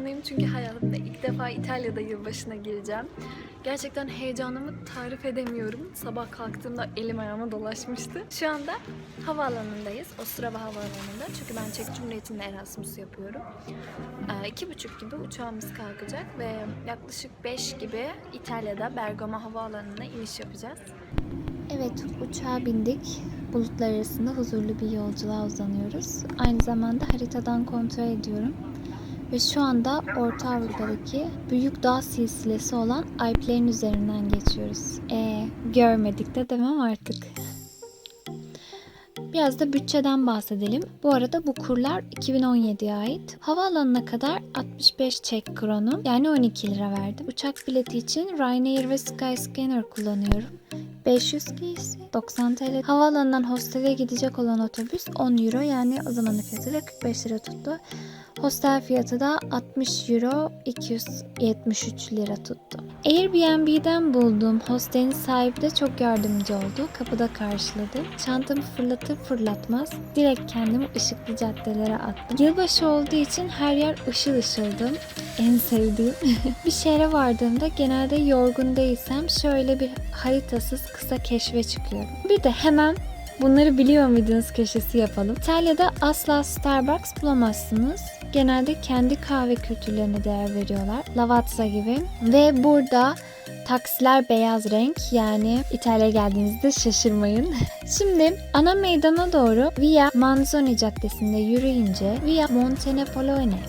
heyecanlıyım çünkü hayatımda ilk defa İtalya'da yılbaşına gireceğim. Gerçekten heyecanımı tarif edemiyorum. Sabah kalktığımda elim ayağıma dolaşmıştı. Şu anda havaalanındayız. Ostrava Havaalanı'nda. Çünkü ben Çek Cumhuriyeti'nde Erasmus yapıyorum. Ee, buçuk gibi uçağımız kalkacak ve yaklaşık 5 gibi İtalya'da Bergamo Havaalanı'na iniş yapacağız. Evet, uçağa bindik. Bulutlar arasında huzurlu bir yolculuğa uzanıyoruz. Aynı zamanda haritadan kontrol ediyorum. Ve şu anda Orta Avrupa'daki büyük dağ silsilesi olan Alplerin üzerinden geçiyoruz. E görmedik de demem artık. Biraz da bütçeden bahsedelim. Bu arada bu kurlar 2017'ye ait. Havaalanına kadar 65 Çek kronu yani 12 lira verdim. Uçak bileti için Ryanair ve Skyscanner kullanıyorum. 500 kişi 90 TL. Havaalanından hostele gidecek olan otobüs 10 euro yani o zamanın fiyatıyla 45 lira tuttu. Hostel fiyatı da 60 euro 273 lira tuttu. Airbnb'den bulduğum hostelin sahibi de çok yardımcı oldu. Kapıda karşıladı. Çantamı fırlatır fırlatmaz direkt kendimi ışıklı caddelere attım. Yılbaşı olduğu için her yer ışıl ışıldı. En sevdiğim. bir şehre vardığımda genelde yorgun değilsem şöyle bir haritasız kısa keşfe çıkıyorum. Bir de hemen Bunları biliyor muydunuz köşesi yapalım. İtalya'da asla Starbucks bulamazsınız. Genelde kendi kahve kültürlerine değer veriyorlar. Lavazza gibi. Ve burada taksiler beyaz renk yani İtalya'ya geldiğinizde şaşırmayın. Şimdi ana meydana doğru Via Manzoni Caddesi'nde yürüyünce Via Montenapoleone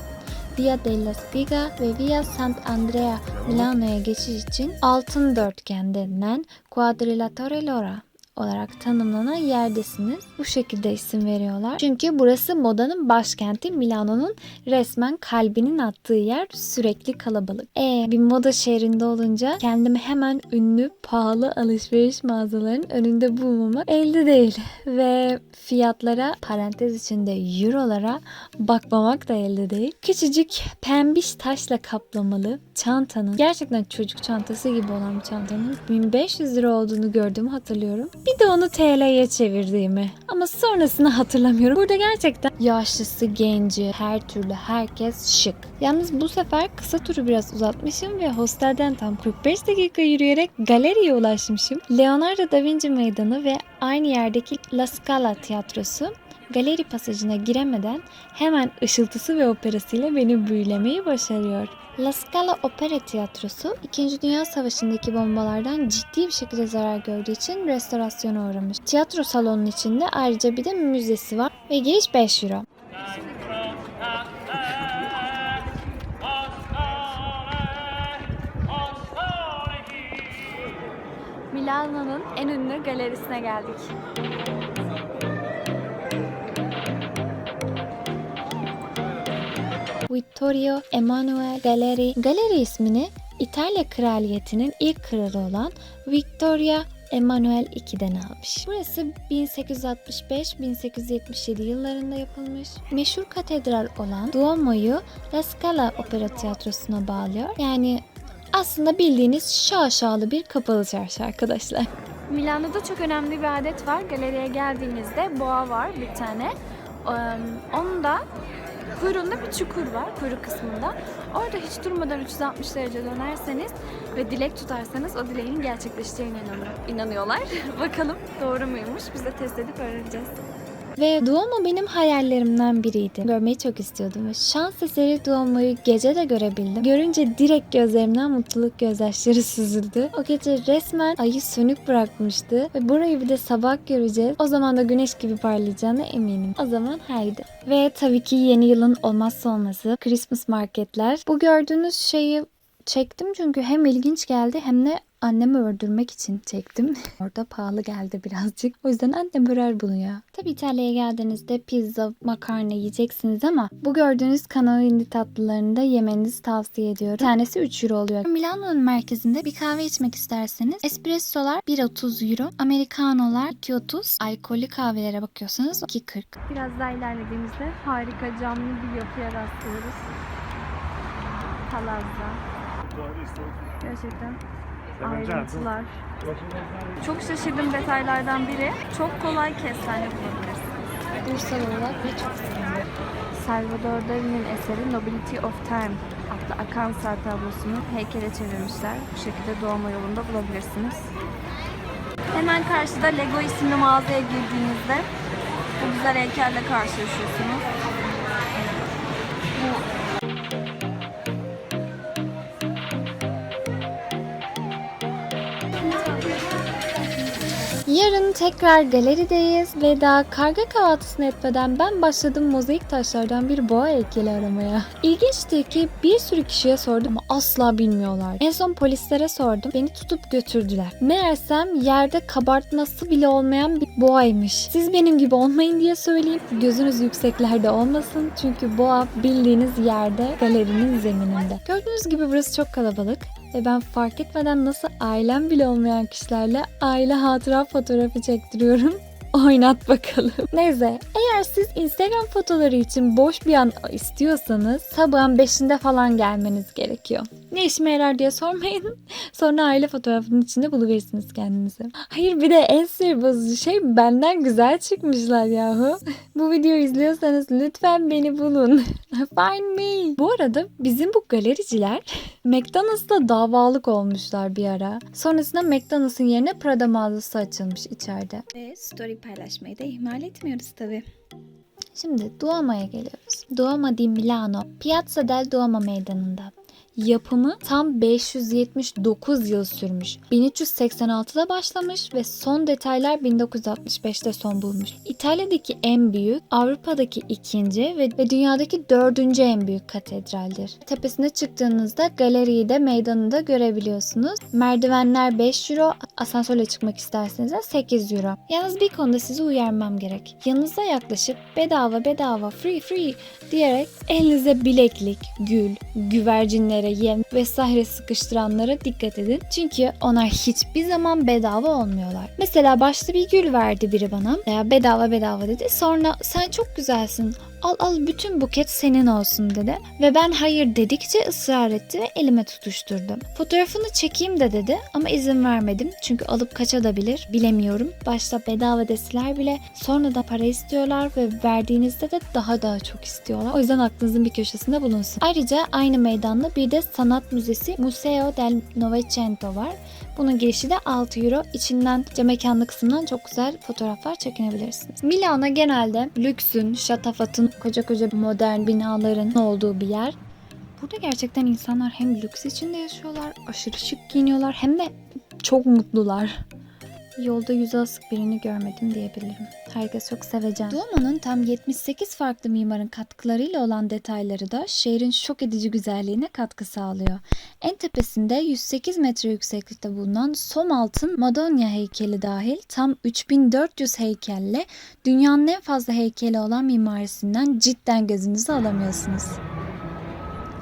Via della Spiga ve Via Sant'Andrea Milano'ya geçiş için altın dörtgen denilen Quadrilatore Lora olarak tanımlanan yerdesiniz. Bu şekilde isim veriyorlar. Çünkü burası modanın başkenti Milano'nun resmen kalbinin attığı yer sürekli kalabalık. E bir moda şehrinde olunca kendimi hemen ünlü pahalı alışveriş mağazalarının önünde bulmamak elde değil. Ve fiyatlara parantez içinde eurolara bakmamak da elde değil. Küçücük pembiş taşla kaplamalı çantanın gerçekten çocuk çantası gibi olan bir çantanın 1500 lira olduğunu gördüğümü hatırlıyorum. Bir de onu TL'ye çevirdiğimi. Ama sonrasını hatırlamıyorum. Burada gerçekten yaşlısı, genci, her türlü herkes şık. Yalnız bu sefer kısa turu biraz uzatmışım ve hostelden tam 45 dakika yürüyerek galeriye ulaşmışım. Leonardo da Vinci Meydanı ve aynı yerdeki La Scala tiyatrosu galeri pasajına giremeden hemen ışıltısı ve operasıyla beni büyülemeyi başarıyor. La Scala Opera Tiyatrosu 2. Dünya Savaşı'ndaki bombalardan ciddi bir şekilde zarar gördüğü için restorasyona uğramış. Tiyatro salonunun içinde ayrıca bir de müzesi var ve giriş 5 euro. Milano'nun en ünlü galerisine geldik. Vittorio Emanuele Gallery. Galeri ismini İtalya kraliyetinin ilk kralı olan Victoria Emanuel II'den almış. Burası 1865-1877 yıllarında yapılmış. Meşhur katedral olan Duomo'yu La Scala Opera Tiyatrosu'na bağlıyor. Yani aslında bildiğiniz şaşalı bir kapalı çarşı arkadaşlar. Milano'da çok önemli bir adet var. Galeriye geldiğinizde boğa var bir tane. Onun da kuyruğunda bir çukur var, kuyruk kısmında. Orada hiç durmadan 360 derece dönerseniz ve dilek tutarsanız o dileğin gerçekleşeceğine inanıyor- inanıyorlar. Bakalım doğru muymuş? Biz de test edip öğreneceğiz. Ve Duomo benim hayallerimden biriydi. Görmeyi çok istiyordum ve şans eseri Duomo'yu gece de görebildim. Görünce direkt gözlerimden mutluluk gözyaşları süzüldü. O gece resmen ayı sönük bırakmıştı ve burayı bir de sabah göreceğiz. O zaman da güneş gibi parlayacağına eminim. O zaman haydi. Ve tabii ki yeni yılın olmazsa olmazı Christmas marketler. Bu gördüğünüz şeyi çektim çünkü hem ilginç geldi hem de annemi öldürmek için çektim. Orada pahalı geldi birazcık. O yüzden annem örer bunu ya. Tabii İtalya'ya geldiğinizde pizza, makarna yiyeceksiniz ama bu gördüğünüz cannellini tatlılarını da yemenizi tavsiye ediyorum. Bir tanesi 3 euro oluyor. Milano'nun merkezinde bir kahve içmek isterseniz espressolar 1.30 euro, americanolar 2.30, alkollü kahvelere bakıyorsanız 2.40. Biraz daha ilerlediğimizde harika camlı bir yapıya rastlıyoruz. Palazza. Gerçekten ayrıntılar. Çok şaşırdığım detaylardan biri çok kolay kestane bulabilirsiniz. Bursal olarak ve çok sevindim. Salvador Dali'nin eseri Nobility of Time. adlı akan sağ tablosunu heykele çevirmişler. Bu şekilde doğma yolunda bulabilirsiniz. Hemen karşıda Lego isimli mağazaya girdiğinizde bu güzel heykelle karşılaşıyorsunuz. Yarın tekrar galerideyiz ve daha karga kahvaltısını etmeden ben başladım mozaik taşlardan bir boğa heykeli aramaya. İlginçti ki bir sürü kişiye sordum ama asla bilmiyorlar. En son polislere sordum. Beni tutup götürdüler. Meğersem yerde kabartması bile olmayan bir boğaymış. Siz benim gibi olmayın diye söyleyeyim. Gözünüz yükseklerde olmasın. Çünkü boğa bildiğiniz yerde galerinin zemininde. Gördüğünüz gibi burası çok kalabalık ve ben fark etmeden nasıl ailem bile olmayan kişilerle aile hatıra fotoğrafı çektiriyorum. Oynat bakalım. Neyse eğer siz Instagram fotoğrafları için boş bir an istiyorsanız sabahın 5'inde falan gelmeniz gerekiyor. Ne işime yarar diye sormayın. Sonra aile fotoğrafının içinde buluverirsiniz kendinizi. Hayır bir de en sinir bozucu şey benden güzel çıkmışlar yahu. Bu videoyu izliyorsanız lütfen beni bulun. Find me. Bu arada bizim bu galericiler McDonald's'la davalık olmuşlar bir ara. Sonrasında McDonald's'ın yerine Prada mağazası açılmış içeride. ve story paylaşmayı da ihmal etmiyoruz tabii. Şimdi Duomo'ya geliyoruz. Duomo di Milano, Piazza del Duomo meydanında. Yapımı tam 579 yıl sürmüş. 1386'da başlamış ve son detaylar 1965'te son bulmuş. İtalya'daki en büyük, Avrupa'daki ikinci ve, ve dünyadaki dördüncü en büyük katedraldir. Tepesine çıktığınızda galeriyi de meydanı da görebiliyorsunuz. Merdivenler 5 euro, asansörle çıkmak isterseniz de 8 euro. Yalnız bir konuda sizi uyarmam gerek. Yanınıza yaklaşıp bedava bedava free free diyerek elinize bileklik, gül, güvercinlere yem vesaire sıkıştıranlara dikkat edin. Çünkü onlar hiçbir zaman bedava olmuyorlar. Mesela başta bir gül verdi biri bana. Ya bedava bedava dedi. Sonra sen çok güzelsin. Al al bütün buket senin olsun dedi. Ve ben hayır dedikçe ısrar etti ve elime tutuşturdu. Fotoğrafını çekeyim de dedi ama izin vermedim. Çünkü alıp kaçabilir bilemiyorum. Başta bedava deseler bile sonra da para istiyorlar ve verdiğinizde de daha daha çok istiyorlar. O yüzden aklınızın bir köşesinde bulunsun. Ayrıca aynı meydanda bir de sanat müzesi Museo del Novecento var. Bunun girişi de 6 euro. İçinden mekanlı kısmından çok güzel fotoğraflar çekinebilirsiniz. Milano genelde lüksün, şatafatın, koca koca modern binaların olduğu bir yer. Burada gerçekten insanlar hem lüks içinde yaşıyorlar, aşırı şık giyiniyorlar hem de çok mutlular. Yolda yüzü asık birini görmedim diyebilirim. Herkes çok sevecen. Duomo'nun tam 78 farklı mimarın katkılarıyla olan detayları da şehrin şok edici güzelliğine katkı sağlıyor. En tepesinde 108 metre yükseklikte bulunan som altın Madonna heykeli dahil tam 3400 heykelle dünyanın en fazla heykeli olan mimarisinden cidden gözünüzü alamıyorsunuz.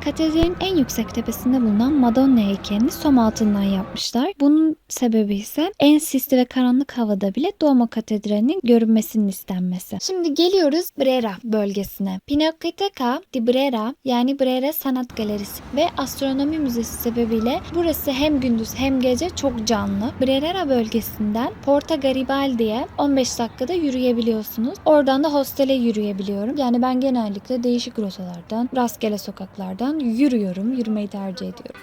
Katedralin en yüksek tepesinde bulunan Madonna heykelini som altından yapmışlar. Bunun sebebi ise en sisli ve karanlık havada bile Duomo Katedrali'nin görünmesinin istenmesi. Şimdi geliyoruz Brera bölgesine. Pinacoteca di Brera yani Brera Sanat Galerisi ve Astronomi Müzesi sebebiyle burası hem gündüz hem gece çok canlı. Brera bölgesinden Porta Garibaldi'ye 15 dakikada yürüyebiliyorsunuz. Oradan da hostele yürüyebiliyorum. Yani ben genellikle değişik rotalardan, rastgele sokaklardan yürüyorum. Yürümeyi tercih ediyorum.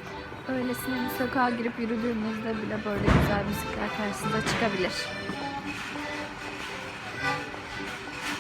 Öylesine bir sokağa girip yürüdüğünüzde bile böyle güzel müzikler karşınıza çıkabilir.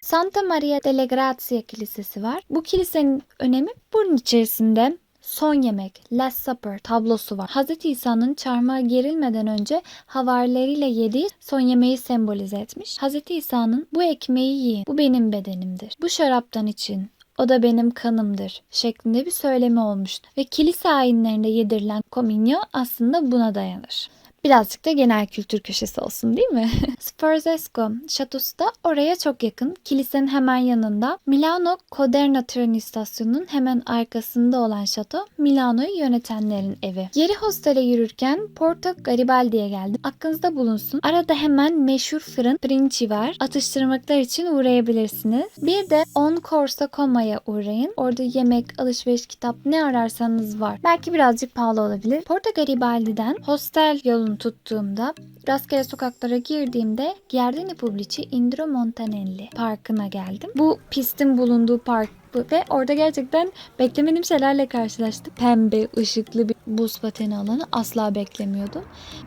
Santa Maria delle Grazie Kilisesi var. Bu kilisenin önemi bunun içerisinde Son Yemek, Last Supper tablosu var. Hz. İsa'nın çarmıha gerilmeden önce havarileriyle yediği son yemeği sembolize etmiş. Hz. İsa'nın bu ekmeği yiyin, bu benim bedenimdir. Bu şaraptan için, o da benim kanımdır şeklinde bir söylemi olmuştu. Ve kilise ayinlerinde yedirilen kominyo aslında buna dayanır. Birazcık da genel kültür köşesi olsun değil mi? Sforzesco şatosu da oraya çok yakın. Kilisenin hemen yanında. Milano Coderna tren istasyonunun hemen arkasında olan şato Milano'yu yönetenlerin evi. Geri hostele yürürken Porto Garibaldi'ye geldim. Aklınızda bulunsun. Arada hemen meşhur fırın Princi var. Atıştırmalıklar için uğrayabilirsiniz. Bir de On Corso Coma'ya uğrayın. Orada yemek, alışveriş, kitap ne ararsanız var. Belki birazcık pahalı olabilir. Porto Garibaldi'den hostel tuttuğumda rastgele sokaklara girdiğimde Giardini Pubblici Indro Montanelli parkına geldim. Bu pistin bulunduğu park. Ve orada gerçekten beklemediğim şeylerle karşılaştım. Pembe, ışıklı bir buz pateni alanı asla beklemiyordum.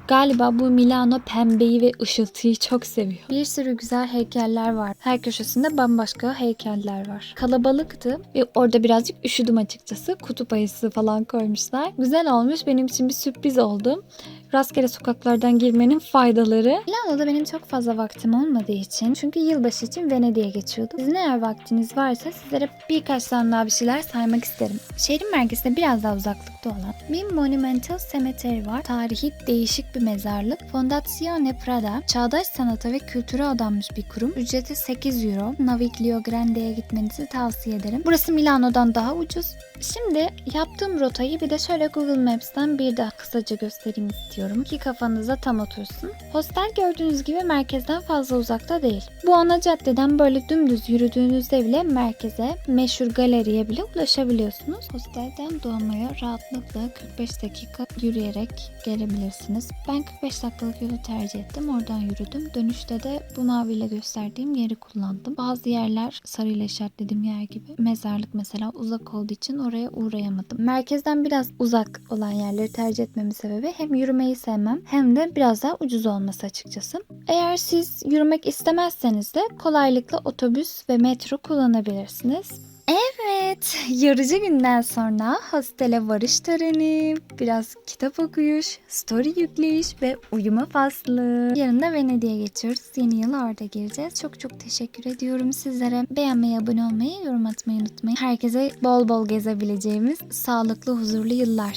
Galiba bu Milano pembeyi ve ışıltıyı çok seviyor. Bir sürü güzel heykeller var. Her köşesinde bambaşka heykeller var. Kalabalıktı ve orada birazcık üşüdüm açıkçası. Kutup ayısı falan koymuşlar. Güzel olmuş. Benim için bir sürpriz oldu. Rastgele sokaklardan girmenin faydaları. Milano'da benim çok fazla vaktim olmadığı için çünkü yılbaşı için Venedik'e geçiyordum. Sizin eğer vaktiniz varsa sizlere birkaç tane daha bir şeyler saymak isterim. Şehrin merkezinde biraz daha uzaklıkta olan bir Monumental Cemetery var. Tarihi değişik bir mezarlık. Fondazione Prada çağdaş sanata ve kültüre adanmış bir kurum. Ücreti 8 euro. Naviglio Grande'ye gitmenizi tavsiye ederim. Burası Milano'dan daha ucuz. Şimdi yaptığım rotayı bir de şöyle Google Maps'ten bir daha kısaca göstereyim istiyorum ki kafanıza tam otursun. Hostel gördüğünüz gibi merkezden fazla uzakta değil. Bu ana caddeden böyle dümdüz yürüdüğünüzde bile merkeze, meşhur galeriye bile ulaşabiliyorsunuz. Hostelden Duomo'ya rahatlıkla 45 dakika yürüyerek gelebilirsiniz. Ben 45 dakikalık yolu tercih ettim. Oradan yürüdüm. Dönüşte de bu maviyle gösterdiğim yeri kullandım. Bazı yerler sarıyla işaretlediğim yer gibi. Mezarlık mesela uzak olduğu için oraya uğrayamadım. Merkezden biraz uzak olan yerleri tercih etmemin sebebi hem yürümeyi sevmem hem de biraz daha ucuz olması açıkçası. Eğer siz yürümek istemezseniz de kolaylıkla otobüs ve metro kullanabilirsiniz. Evet, yorucu günden sonra hostele varış töreni, biraz kitap okuyuş, story yükleyiş ve uyuma faslı. Yarın da Venedik'e geçiyoruz. Yeni yıl orada gireceğiz. Çok çok teşekkür ediyorum sizlere. Beğenmeyi, abone olmayı, yorum atmayı unutmayın. Herkese bol bol gezebileceğimiz sağlıklı, huzurlu yıllar.